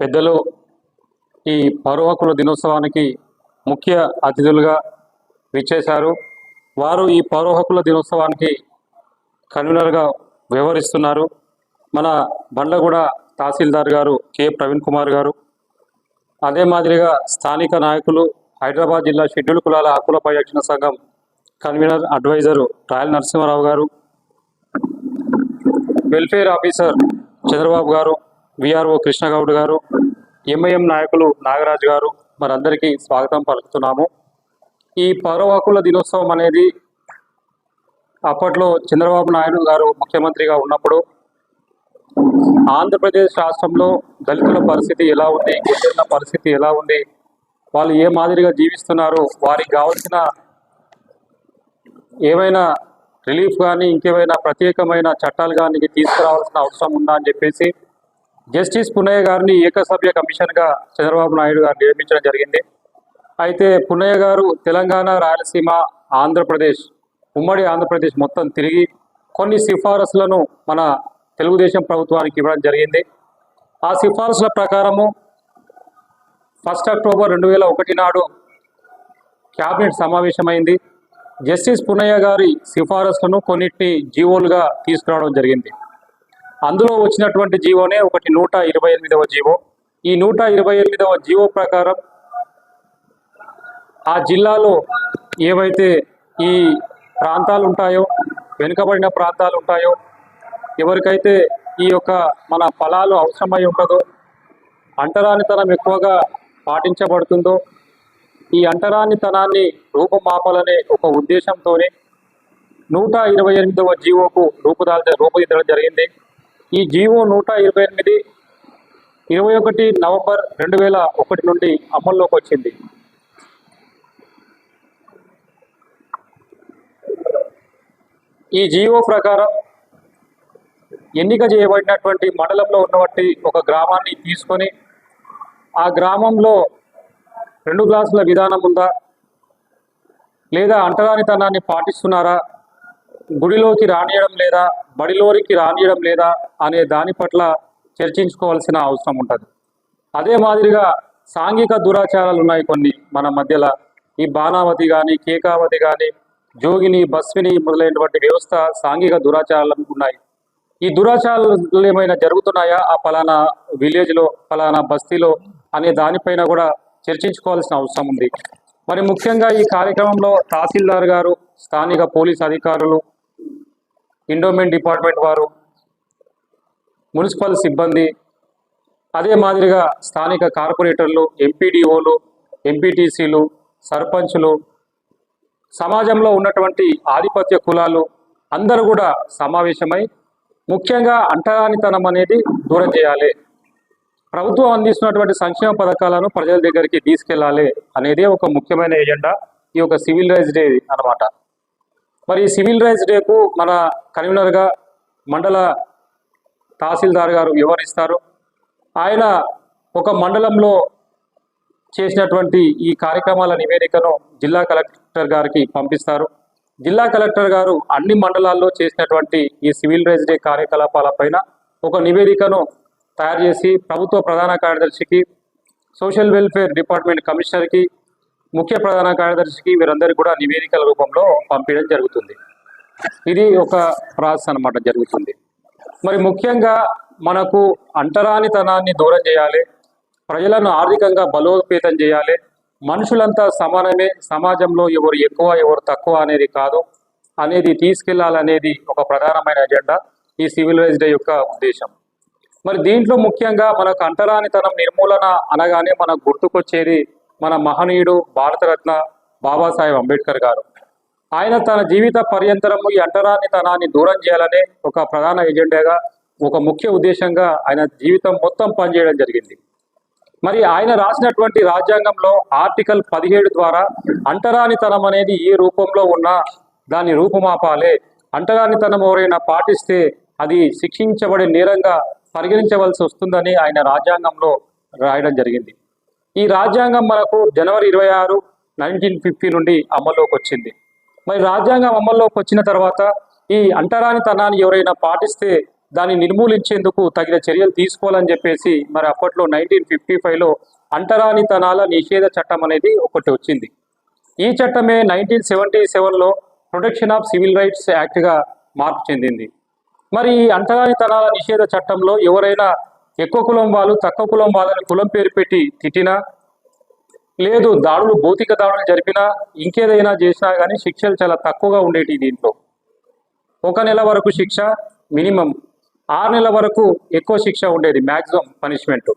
పెద్దలు ఈ పౌరహక్కుల దినోత్సవానికి ముఖ్య అతిథులుగా విచ్చేశారు. వారు ఈ పౌరహక్కుల దినోత్సవానికి కన్వీనర్గా వ్యవహరిస్తున్నారు. మన బండ్లగూడ తహసీల్దార్ గారు కె. ప్రవీణ్ కుమార్ గారు. అదే మాదిరిగా స్థానిక నాయకులు హైదరాబాద్ జిల్లా షెడ్యూల్ కులాల హక్కుల పరిరక్షణ సంఘం కన్వీనర్ అడ్వైజరు రాయల్ నరసింహారావు గారు. వెల్ఫేర్ ఆఫీసర్ చంద్రబాబు గారు. విఆర్ఓ కృష్ణగౌడ్ గారు ఎంఐఎం నాయకులు నాగరాజు గారు మరందరికీ స్వాగతం పలుకుతున్నాము. ఈ పౌర హక్కుల దినోత్సవం అనేది అప్పట్లో చంద్రబాబు నాయుడు గారు ముఖ్యమంత్రిగా ఉన్నప్పుడు ఆంధ్రప్రదేశ్ రాష్ట్రంలో దళితుల పరిస్థితి ఎలా ఉంది గిరిజనుల పరిస్థితి ఎలా ఉంది వాళ్ళు ఏ మాదిరిగా జీవిస్తున్నారు వారికి కావాల్సిన ఏమైనా రిలీఫ్ కానీ ఇంకేమైనా ప్రత్యేకమైన చట్టాలు కానీ తీసుకురావాల్సిన అవసరం ఉందా అని చెప్పేసి జస్టిస్ పున్నయ్య గారిని ఏకసభ్య కమిషన్గా చంద్రబాబు నాయుడు గారు నియమించడం జరిగింది. అయితే పున్నయ్య గారు తెలంగాణ రాయలసీమ ఆంధ్రప్రదేశ్ ఉమ్మడి ఆంధ్రప్రదేశ్ మొత్తం తిరిగి కొన్ని సిఫారసులను మన తెలుగుదేశం ప్రభుత్వానికి ఇవ్వడం జరిగింది. ఆ సిఫారసుల ప్రకారము ఫస్ట్ అక్టోబర్ రెండు వేల ఒకటి నాడు క్యాబినెట్ సమావేశమైంది. జస్టిస్ పున్నయ్య గారి సిఫారసులను కొన్నిటిని జీవోలుగా తీసుకురావడం జరిగింది. అందులో వచ్చినటువంటి జీవోనే ఒకటి నూట ఇరవై ఎనిమిదవ జీవో. ఈ నూట ఇరవై ఎనిమిదవ జీవో ప్రకారం ఆ జిల్లాలో ఏవైతే ఈ ప్రాంతాలు ఉంటాయో వెనుకబడిన ప్రాంతాలు ఉంటాయో ఎవరికైతే ఈ యొక్క మన ఫలాలు అవసరమై ఉంటుందో అంటరానితనం ఎక్కువగా పాటించబడుతుందో ఈ అంటరానితనాన్ని రూపుమాపాలనే ఒక ఉద్దేశంతోనే నూట ఇరవై ఎనిమిదవ జీవోకు రూపుదాల్చ రూపుదిద్దడం జరిగింది. ఈ జీవో నూట ఇరవై ఎనిమిది ఇరవై ఒకటి నవంబర్ రెండు వేల ఒకటి నుండి అమల్లోకి వచ్చింది. ఈ జీవో ప్రకారం ఎన్నిక చేయబడినటువంటి మండలంలో ఉన్నటువంటి ఒక గ్రామాన్ని తీసుకొని ఆ గ్రామంలో రెండు గ్లాసుల విధానం ఉందా? లేదా అంటరానితనాన్ని పాటిస్తున్నారా? గుడిలోకి రానియడం లేదా? బడిలోరికి రానియడం లేదా అనే దాని పట్ల చర్చించుకోవాల్సిన అవసరం ఉంటుంది. అదే మాదిరిగా సాంఘిక దురాచారాలు ఉన్నాయి కొన్ని మన మధ్యలో. ఈ బాణావతి కానీ కేకావతి కానీ జోగిని బస్విని మొదలైనటువంటి వ్యవస్థ సాంఘిక దురాచారాలు ఉన్నాయి. ఈ దురాచారాలు ఏమైనా జరుగుతున్నాయా? ఆ ఫలానా విలేజ్లో పలానా బస్తీలో అనే దానిపైన కూడా చర్చించుకోవాల్సిన అవసరం ఉంది. మరి ముఖ్యంగా ఈ కార్యక్రమంలో తహసీల్దార్ గారు స్థానిక పోలీస్ అధికారులు ఇండోమెంట్ డిపార్ట్మెంట్ వారు మున్సిపల్ సిబ్బంది అదే మాదిరిగా స్థానిక కార్పొరేటర్లు ఎంపీడీఓలు ఎంపీటీసీలు సర్పంచులు సమాజంలో ఉన్నటువంటి ఆధిపత్య కులాలు అందరూ కూడా సమావేశమై ముఖ్యంగా అంటరానితనం అనేది దూరం చేయాలి ప్రభుత్వం అందిస్తున్నటువంటి సంక్షేమ పథకాలను ప్రజల దగ్గరికి తీసుకెళ్ళాలి అనేది ఒక ముఖ్యమైన ఎజెండా ఈ యొక్క సివిల్ రైజ్ డే అన్నమాట. మరి ఈ సివిల్ రైట్స్ డేకు మన కన్వీనర్గా మండల తహసీల్దార్ గారు వివరిస్తారు ఆయన ఒక మండలంలో చేసినటువంటి ఈ కార్యక్రమాల నివేదికను జిల్లా కలెక్టర్ గారికి పంపిస్తారు. జిల్లా కలెక్టర్ గారు అన్ని మండలాల్లో చేసినటువంటి ఈ సివిల్ రైట్స్ డే కార్యకలాపాలపైన ఒక నివేదికను తయారు చేసి ప్రభుత్వ ప్రధాన కార్యదర్శికి సోషల్ వెల్ఫేర్ డిపార్ట్మెంట్ కమిషనర్కి ముఖ్య ప్రధాన కార్యదర్శికి వీరందరికీ కూడా నివేదికల రూపంలో పంపించడం జరుగుతుంది. ఇది ఒక ప్రాసెస్ అన్నమాట జరుగుతుంది. మరి ముఖ్యంగా మనకు అంటరానితనాన్ని దూరం చేయాలి ప్రజలను ఆర్థికంగా బలోపేతం చేయాలి మనుషులంతా సమానమే సమాజంలో ఎవరు ఎక్కువ ఎవరు తక్కువ అనేది కాదు అనేది తీసుకెళ్ళాలనేది ఒక ప్రధానమైన ఎజెండా ఈ సివిల్ డే యొక్క ఉద్దేశం. మరి దీంట్లో ముఖ్యంగా మనకు అంటరానితనం నిర్మూలన అనగానే మనకు గుర్తుకొచ్చేది మన మహనీయుడు భారతరత్న బాబాసాహెబ్ అంబేద్కర్ గారు. ఆయన తన జీవిత పర్యంతరము ఈ అంటరానితనాన్ని దూరం చేయాలనే ఒక ప్రధాన ఎజెండాగా ఒక ముఖ్య ఉద్దేశంగా ఆయన జీవితం మొత్తం పనిచేయడం జరిగింది. మరి ఆయన రాసినటువంటి రాజ్యాంగంలో ఆర్టికల్ పదిహేడు ద్వారా అంటరానితనం అనేది ఏ రూపంలో ఉన్నా దాన్ని రూపుమాపాలే. అంటరానితనం ఎవరైనా పాటిస్తే అది శిక్షించబడే నేరంగా పరిగణించవలసి వస్తుందని ఆయన రాజ్యాంగంలో రాయడం జరిగింది. ఈ రాజ్యాంగం మనకు జనవరి ఇరవై ఆరు నైన్టీన్ ఫిఫ్టీ నుండి అమల్లోకి వచ్చింది. మరి రాజ్యాంగం అమల్లోకి వచ్చిన తర్వాత ఈ అంటరానితనాన్ని ఎవరైనా పాటిస్తే దాన్ని నిర్మూలించేందుకు తగిన చర్యలు తీసుకోవాలని చెప్పేసి మరి అప్పట్లో నైన్టీన్ ఫిఫ్టీ ఫైవ్లో అంటరానితనాల నిషేధ చట్టం అనేది ఒకటి వచ్చింది. ఈ చట్టమే నైన్టీన్ సెవెంటీ సెవెన్లో ప్రొటెక్షన్ ఆఫ్ సివిల్ రైట్స్ యాక్ట్గా మార్పు చెందింది. మరి ఈ అంటరానితనాల నిషేధ చట్టంలో ఎవరైనా ఎక్కువ కులం వాళ్ళు తక్కువ కులం వాళ్ళని కులం పేరు పెట్టి తిట్టినా లేదు దాడులు భౌతిక దాడులు జరిపినా ఇంకేదైనా చేసినా కానీ శిక్షలు చాలా తక్కువగా ఉండేటి దీంట్లో. ఒక నెల వరకు శిక్ష మినిమం. ఆరు నెలల వరకు ఎక్కువ శిక్ష ఉండేది మ్యాక్సిమం పనిష్మెంట్.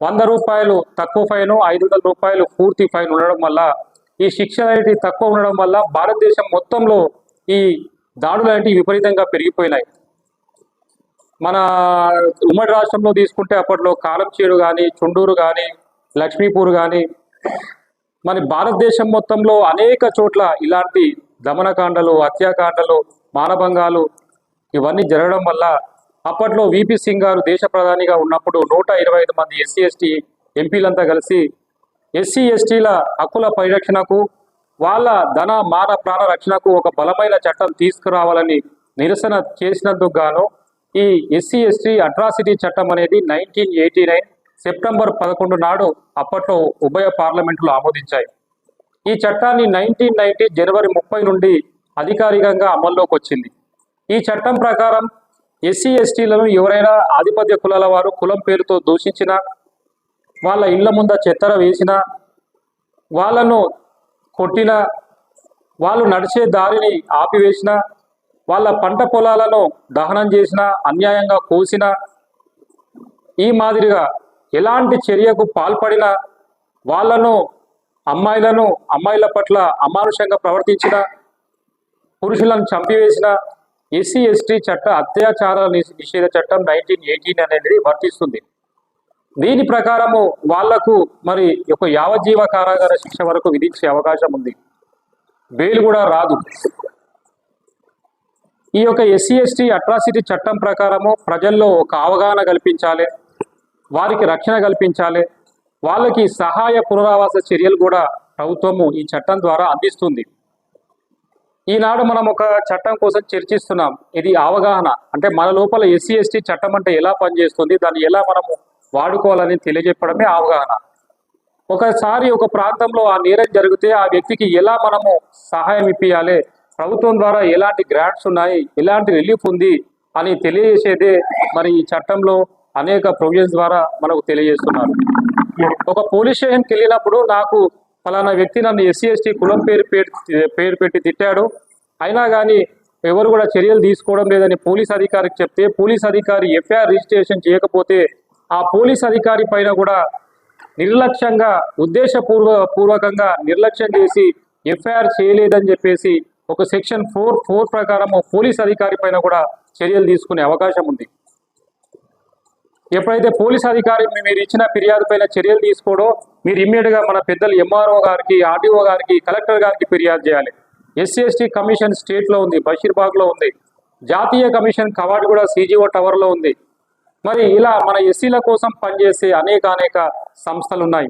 వంద రూపాయలు తక్కువ ఫైన్ ఐదు వందల రూపాయలు పూర్తి ఫైన్ ఉండడం వల్ల ఈ శిక్ష అనేది తక్కువ ఉండడం వల్ల భారతదేశం మొత్తంలో ఈ దాడులు అనేవి విపరీతంగా పెరిగిపోయినాయి. మన ఉమ్మడి రాష్ట్రంలో తీసుకుంటే అప్పట్లో కాలంచేడు కానీ చుండూరు కానీ లక్ష్మీపూర్ కానీ మన భారతదేశం మొత్తంలో అనేక చోట్ల ఇలాంటి దమనకాండలు హత్యాకాండలు మానభంగాలు ఇవన్నీ జరగడం వల్ల అప్పట్లో విపి సింగ్ గారు దేశ ప్రధానిగా ఉన్నప్పుడు నూట ఇరవై ఐదు మంది ఎస్సీ ఎస్టీ ఎంపీలంతా కలిసి ఎస్సీ ఎస్టీల హక్కుల పరిరక్షణకు వాళ్ళ ధన మాన ప్రాణ రక్షణకు ఒక బలమైన చట్టం తీసుకురావాలని నిరసన చేసినందుకు గాను ఈ ఎస్సీ ఎస్టీ అట్రాసిటీ చట్టం అనేది నైన్టీన్ ఎయిటీ నైన్ సెప్టెంబర్ పదకొండు నాడు అప్పట్లో ఉభయ పార్లమెంట్లు ఆమోదించాయి. ఈ చట్టాన్ని నైన్టీన్ నైన్టీ జనవరి ముప్పై నుండి అధికారికంగా అమల్లోకి వచ్చింది. ఈ చట్టం ప్రకారం ఎస్సీ ఎస్టీలను ఎవరైనా ఆధిపత్య కులాల వారు కులం పేరుతో దూషించినా వాళ్ళ ఇళ్ళ ముంద చెత్తర వేసినా వాళ్ళను కొట్టిన వాళ్ళు నడిచే దారిని ఆపివేసిన వాళ్ళ పంట పొలాలను దహనం చేసిన అన్యాయంగా కోసిన ఈ మాదిరిగా ఎలాంటి చర్యకు పాల్పడిన వాళ్ళను అమ్మాయిలను అమ్మాయిల పట్ల అమానుషంగా ప్రవర్తించిన పురుషులను చంపివేసిన ఎస్సీ ఎస్టీ చట్ట అత్యాచారాల నిషేధ చట్టం నైన్టీన్ ఎయిటీన్ అనేది వర్తిస్తుంది. దీని ప్రకారము వాళ్ళకు మరి ఒక యావజ్జీవ కారాగార శిక్ష వరకు విధించే అవకాశం ఉంది. బెయిల్ కూడా రాదు. ఈ యొక్క ఎస్సీ ఎస్టీ అట్రాసిటీ చట్టం ప్రకారము ప్రజల్లో ఒక అవగాహన కల్పించాలి వారికి రక్షణ కల్పించాలి వాళ్ళకి సహాయ పునరావాస చర్యలు కూడా ప్రభుత్వము ఈ చట్టం ద్వారా అందిస్తుంది. ఈనాడు మనం ఒక చట్టం కోసం చర్చిస్తున్నాం. ఇది అవగాహన. అంటే మన లోపల ఎస్సీ ఎస్టీ చట్టం అంటే ఎలా పనిచేస్తుంది దాన్ని ఎలా మనము వాడుకోవాలని తెలియజెప్పడమే అవగాహన. ఒకసారి ఒక ప్రాంతంలో ఆ నేరం జరిగితే ఆ వ్యక్తికి ఎలా మనము సహాయం ఇప్పించాలి ప్రభుత్వం ద్వారా ఎలాంటి గ్రాంట్స్ ఉన్నాయి ఎలాంటి రిలీఫ్ ఉంది అని తెలియజేసేదే మరి ఈ చట్టంలో అనేక ప్రొవిజన్స్ ద్వారా మనకు తెలియజేస్తున్నారు. ఒక పోలీస్ స్టేషన్కి వెళ్ళినప్పుడు నాకు ఫలానా వ్యక్తి నన్ను ఎస్సీ ఎస్టీ కులం పేరు పేరు పేరు పెట్టి తిట్టాడు. అయినా కానీ ఎవరు కూడా చర్యలు తీసుకోవడం లేదని పోలీస్ అధికారికి చెప్తే పోలీస్ అధికారి ఎఫ్ఐఆర్ రిజిస్ట్రేషన్ చేయకపోతే ఆ పోలీస్ అధికారి పైన కూడా నిర్లక్ష్యంగా ఉద్దేశపూర్వ పూర్వకంగా నిర్లక్ష్యం చేసి ఎఫ్ఐఆర్ చేయలేదని చెప్పేసి ఒక సెక్షన్ ఫోర్ ఫోర్ ప్రకారం పోలీస్ అధికారి పైన కూడా చర్యలు తీసుకునే అవకాశం ఉంది. ఎప్పుడైతే పోలీస్ అధికారి మీరు ఇచ్చిన ఫిర్యాదు పైన చర్యలు తీసుకోడో మీరు ఇమ్మీడియట్గా మన పెద్దలు ఎంఆర్ఓ గారికి ఆర్డీఓ గారికి కలెక్టర్ గారికి ఫిర్యాదు చేయాలి. ఎస్సీ ఎస్టీ కమిషన్ స్టేట్లో ఉంది బషీర్బాగ్లో ఉంది. జాతీయ కమిషన్ కవాడ్ కూడా సీజీఓ టవర్లో ఉంది. మరి ఇలా మన ఎస్సీల కోసం పనిచేసే అనేక అనేక సంస్థలు ఉన్నాయి.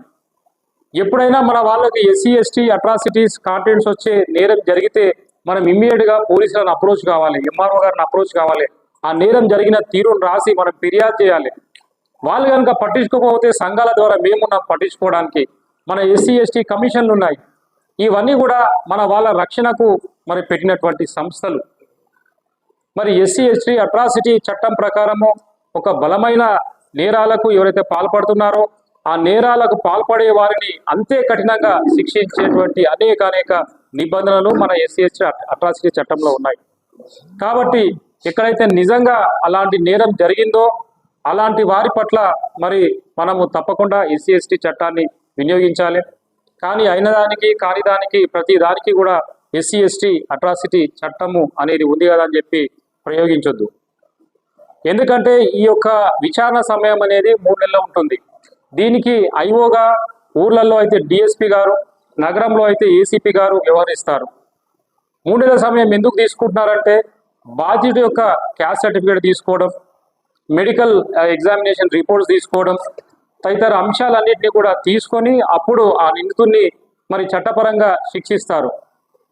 ఎప్పుడైనా మన వాళ్ళకి ఎస్సీ ఎస్టీ అట్రాసిటీస్ కాంటెంట్స్ వచ్చే నేరం జరిగితే మనం ఇమ్మీడియట్గా పోలీసులను అప్రోచ్ కావాలి ఎంఆర్ఓ గారిని అప్రోచ్ కావాలి. ఆ నేరం జరిగిన తీరును రాసి మనం ఫిర్యాదు చేయాలి. వాళ్ళు కనుక పట్టించుకోకపోతే సంఘాల ద్వారా మేమున్నాం పట్టించుకోవడానికి. మన ఎస్సీ ఎస్టీ కమిషన్లు ఉన్నాయి. ఇవన్నీ కూడా మన వాళ్ళ రక్షణకు మరి పెట్టినటువంటి సంస్థలు. మరి ఎస్సీ ఎస్టీ అట్రాసిటీ చట్టం ప్రకారము ఒక బలమైన నేరాలకు ఎవరైతే పాల్పడుతున్నారో ఆ నేరాలకు పాల్పడే వారిని అంతే కఠినంగా శిక్షించేటువంటి అనేక అనేక నిబంధనలు మన ఎస్సీ ఎస్టీ అట్రాసిటీ చట్టంలో ఉన్నాయి. కాబట్టి ఎక్కడైతే నిజంగా అలాంటి నేరం జరిగిందో అలాంటి వారి పట్ల మరి మనము తప్పకుండా ఎస్సీ ఎస్టీ చట్టాన్ని వినియోగించాలి. కానీ అయిన దానికి కాని దానికి ప్రతి దానికి కూడా ఎస్సీ ఎస్టీ అట్రాసిటీ చట్టము అనేది ఉంది కదా అని చెప్పి ప్రయోగించొద్దు. ఎందుకంటే ఈ యొక్క విచారణ సమయం అనేది మూడు నెలలు ఉంటుంది. దీనికి ఐఓగా ఊర్లలో అయితే డిఎస్పి గారు నగరంలో అయితే ఏసీపీ గారు వ్యవహరిస్తారు. మూడేళ్ళ సమయం ఎందుకు తీసుకుంటున్నారంటే బాధ్యుడి యొక్క క్యాస్ట్ సర్టిఫికేట్ తీసుకోవడం మెడికల్ ఎగ్జామినేషన్ రిపోర్ట్స్ తీసుకోవడం తదితర అంశాలన్నింటినీ కూడా తీసుకొని అప్పుడు ఆ నిందితుడిని మరి చట్టపరంగా శిక్షిస్తారు.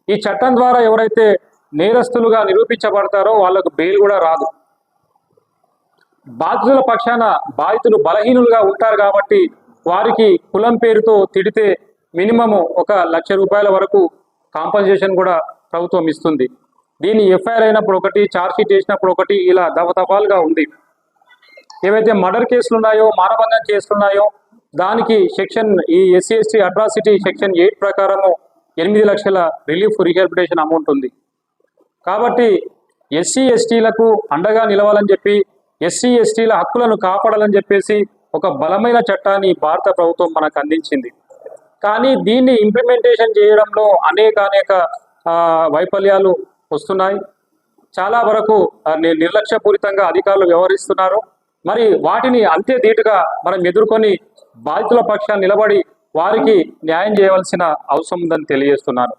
ఈ చట్టం ద్వారా ఎవరైతే నేరస్తులుగా నిరూపించబడతారో వాళ్ళకు బెయిల్ కూడా రాదు. బాధితుల పక్షాన బాధితులు బలహీనులుగా ఉంటారు కాబట్టి వారికి కులం పేరుతో తిడితే మినిమము ఒక లక్ష రూపాయల వరకు కాంపన్సేషన్ కూడా ప్రభుత్వం ఇస్తుంది. దీన్ని ఎఫ్ఐఆర్ అయినప్పుడు ఒకటి ఛార్జ్షీట్ వేసినప్పుడు ఒకటి ఇలా దఫదఫాలుగా ఉంది. ఏవైతే మర్డర్ కేసులు ఉన్నాయో మానభంగం కేసులు ఉన్నాయో దానికి సెక్షన్ ఈ SC ST atrocity section eight ప్రకారము ఎనిమిది లక్షల రిలీఫ్ రిహాబిటేషన్ అమౌంట్ ఉంది. కాబట్టి ఎస్సీ ఎస్టీలకు అండగా నిలవాలని చెప్పి ఎస్సీ ఎస్టీల హక్కులను కాపాడాలని చెప్పేసి ఒక బలమైన చట్టాన్ని భారత ప్రభుత్వం మనకు అందించింది. కానీ దీన్ని ఇంప్లిమెంటేషన్ చేయడంలో అనేక అనేక వైఫల్యాలు వస్తున్నాయి. చాలా వరకు నిర్లక్ష్యపూరితంగా అధికారులు వ్యవహరిస్తున్నారు. మరి వాటిని అంతే ధీటుగా మనం ఎదుర్కొని బాధితుల పక్షాన్ని నిలబడి వారికి న్యాయం చేయవలసిన అవసరం ఉందని తెలియజేస్తున్నాను.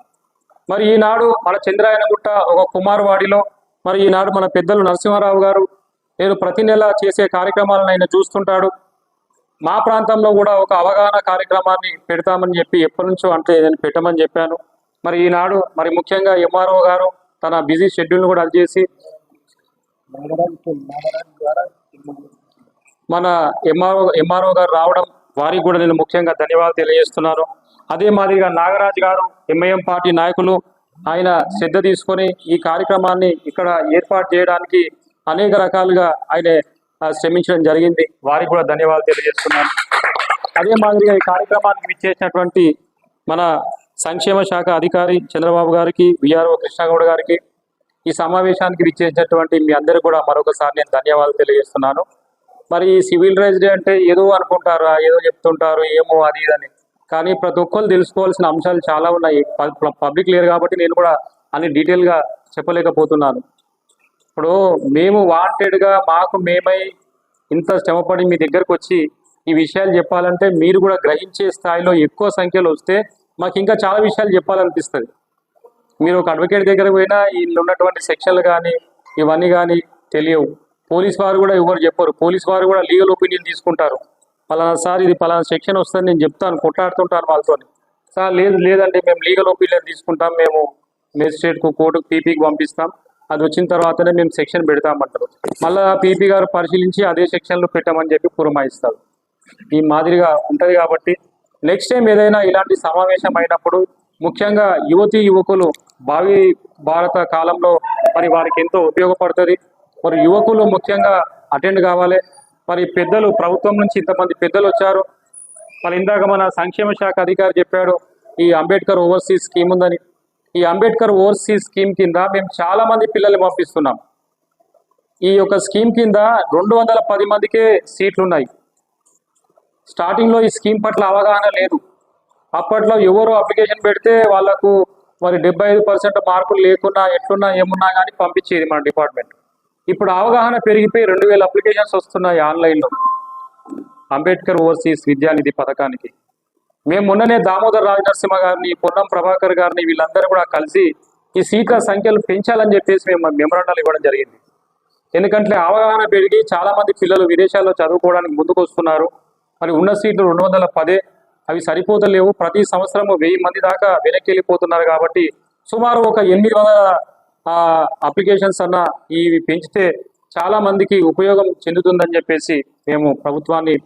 మరి ఈనాడు మన చంద్రాయనగుట్ట ఒక కుమారవాడిలో మరి ఈనాడు మన పెద్దలు నరసింహారావు గారు నేను ప్రతి నెల చేసే కార్యక్రమాలను ఆయన చూస్తుంటాడు. మా ప్రాంతంలో కూడా ఒక అవగాహన కార్యక్రమాన్ని పెడతామని చెప్పి ఎప్పటి నుంచో అంటే నేను పెట్టమని చెప్పాను. మరి ఈనాడు మరి ముఖ్యంగా ఎంఆర్ఓ గారు తన బిజీ షెడ్యూల్ను కూడా అది చేసి మన ఎంఆర్ఓ ఎంఆర్ఓ గారు రావడం వారికి కూడా నేను ముఖ్యంగా ధన్యవాదాలు తెలియజేస్తున్నాను. అదే మాదిరిగా నాగరాజ్ గారు ఎంఐఎం పార్టీ నాయకులు ఆయన శ్రద్ధ తీసుకొని ఈ కార్యక్రమాన్ని ఇక్కడ ఏర్పాటు చేయడానికి అనేక రకాలుగా ఆయన శ్రమించడం జరిగింది. వారికి కూడా ధన్యవాదాలు తెలియజేస్తున్నాను. అదే మాదిరిగా ఈ కార్యక్రమానికి విచ్చేసినటువంటి మన సంక్షేమ శాఖ అధికారి చంద్రబాబు గారికి విఆర్ఓ కృష్ణగౌడ్ గారికి ఈ సమావేశానికి విచ్చేసినటువంటి మీ అందరికీ కూడా మరొకసారి నేను ధన్యవాదాలు తెలియజేస్తున్నాను. మరి ఈ సివిల్ రైజ్ డే అంటే ఏదో అనుకుంటారు ఏదో చెప్తుంటారు ఏమో అది అని. కానీ ప్రతి ఒక్కరు తెలుసుకోవాల్సిన అంశాలు చాలా ఉన్నాయి. పబ్లిక్ లేరు కాబట్టి నేను కూడా అన్ని డీటెయిల్గా చెప్పలేకపోతున్నాను. ఇప్పుడు మేము వాంటెడ్గా మాకు మేమై ఇంత శ్రమపడి మీ దగ్గరకు వచ్చి ఈ విషయాలు చెప్పాలంటే మీరు కూడా గ్రహించే స్థాయిలో ఎక్కువ సంఖ్యలో వస్తే మాకు ఇంకా చాలా విషయాలు చెప్పాలనిపిస్తుంది. మీరు ఒక అడ్వకేట్ దగ్గర పోయినా వీళ్ళు ఉన్నటువంటి సెక్షన్లు కానీ ఇవన్నీ కానీ తెలియవు. పోలీస్ వారు కూడా ఎవరు చెప్పరు. పోలీస్ వారు కూడా లీగల్ ఒపీనియన్ తీసుకుంటారు. పలానా సార్ ఇది పలానా సెక్షన్ వస్తుంది నేను చెప్తాను కొట్లాడుతుంటాను వాళ్ళతో సార్ లేదు లేదంటే మేము లీగల్ ఒపీనియన్ తీసుకుంటాం మేము మేజిస్ట్రేట్కు కోర్టుకు పీపీకి పంపిస్తాం. అది వచ్చిన తర్వాతనే మేము సెక్షన్ పెడతామంటారు. మళ్ళా పీపీ గారు పరిశీలించి అదే సెక్షన్లో పెట్టమని చెప్పి పురమాయిస్తారు. ఈ మాదిరిగా ఉంటుంది కాబట్టి నెక్స్ట్ టైం ఏదైనా ఇలాంటి సమావేశం అయినప్పుడు ముఖ్యంగా యువతి యువకులు భావి భారత కాలంలో మరి వారికి ఎంతో ఉపయోగపడుతుంది. మరి యువకులు ముఖ్యంగా అటెండ్ కావాలి. మరి పెద్దలు ప్రభుత్వం నుంచి ఇంతమంది పెద్దలు వచ్చారు. మరి ఇందాక మన సంక్షేమ శాఖ అధికారి చెప్పాడు ఈ అంబేద్కర్ ఓవర్సీస్ స్కీమ్ ఉందని. ఈ అంబేద్కర్ ఓవర్సీస్ స్కీమ్ కింద మేము చాలా మంది పిల్లల్ని పంపిస్తున్నాం. ఈ యొక్క స్కీమ్ కింద రెండు వందల పది మందికే సీట్లు ఉన్నాయి. స్టార్టింగ్లో ఈ స్కీమ్ పట్ల అవగాహన లేదు. అప్పట్లో ఎవరు అప్లికేషన్ పెడితే వాళ్ళకు మరి డెబ్బై ఐదు పర్సెంట్ మార్కులు లేకున్నా ఎట్లున్నా ఏమున్నా కానీ పంపించేది మన డిపార్ట్మెంట్. ఇప్పుడు అవగాహన పెరిగిపోయి రెండు వేల అప్లికేషన్స్ వస్తున్నాయి ఆన్లైన్లో. అంబేద్కర్ ఓవర్సీస్ విద్యానిధి పథకానికి. మేము మొన్ననే దామోదర్ రాజనరసింహ గారిని పొన్నం ప్రభాకర్ గారిని వీళ్ళందరూ కూడా కలిసి ఈ సీట్ల సంఖ్యలు పెంచాలని చెప్పేసి మేము మెమరాండాలు ఇవ్వడం జరిగింది. ఎందుకంటే అవగాహన పెరిగి చాలా మంది పిల్లలు విదేశాల్లో చదువుకోవడానికి ముందుకు వస్తున్నారు మరి ఉన్న సీట్లు రెండు వందల పదే అవి సరిపోతలేవు. ప్రతి సంవత్సరము వెయ్యి మంది దాకా వెనక్కి వెళ్ళిపోతున్నారు కాబట్టి సుమారు ఒక ఎనిమిది వందల అప్లికేషన్స్ అన్న ఇవి పెంచితే చాలా మందికి ఉపయోగం చెందుతుందని చెప్పేసి మేము ప్రభుత్వాన్ని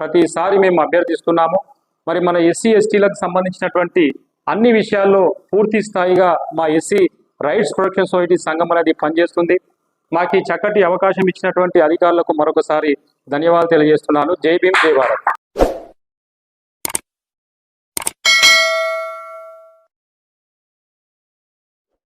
ప్రతిసారి మేము అభ్యర్థిస్తున్నాము. మరి మన ఎస్సీ ఎస్టీలకు సంబంధించినటువంటి అన్ని విషయాల్లో పూర్తి స్థాయిగా మా ఎస్సీ రైట్స్ ప్రొటెక్షన్ సొసైటీ సంఘం అనేది పనిచేస్తుంది. మాకు ఈ చక్కటి అవకాశం ఇచ్చినటువంటి అధికారులకు మరొకసారి ధన్యవాదాలు తెలియజేస్తున్నాను. జై భీమ్ జై భారత్.